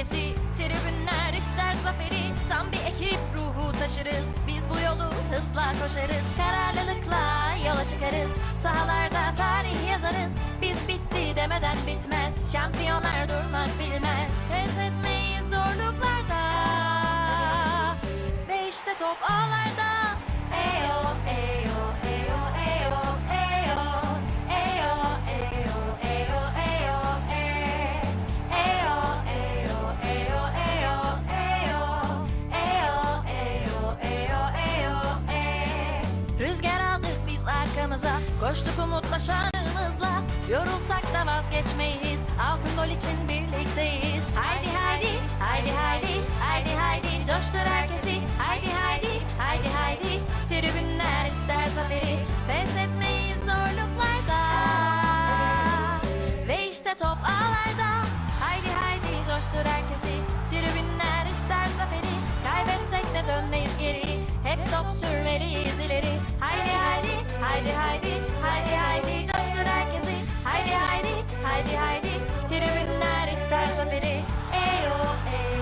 öfkesi Tribünler ister zaferi. Tam bir ekip ruhu taşırız. Biz bu yolu hızla koşarız. Kararlılıkla yola çıkarız. Sahalarda tarih yazarız. Biz bitti demeden bitmez. Şampiyonlar durmak bilmez. Pes etmeyiz zorluklarda. Ve işte top ağlarda. Rüzgar aldık biz arkamıza. Koştuk umutla şanımızla. Yorulsak da vazgeçmeyiz. Altın gol için birlikteyiz. Haydi haydi, haydi haydi Haydi haydi. Coştur herkesi. Haydi haydi, haydi haydi. Tribünler ister zaferi. Pes etmeyiz zorluklarda. Ve işte top ağlarda. Haydi haydi coştur herkesi. Tribünler ister zaferi. Kaybetsek de dönmeyiz sürmeliyiz ileri Haydi haydi haydi haydi haydi haydi. Coştur herkesi. Haydi haydi haydi haydi. Tribünler ister zaferi Eyo eyo.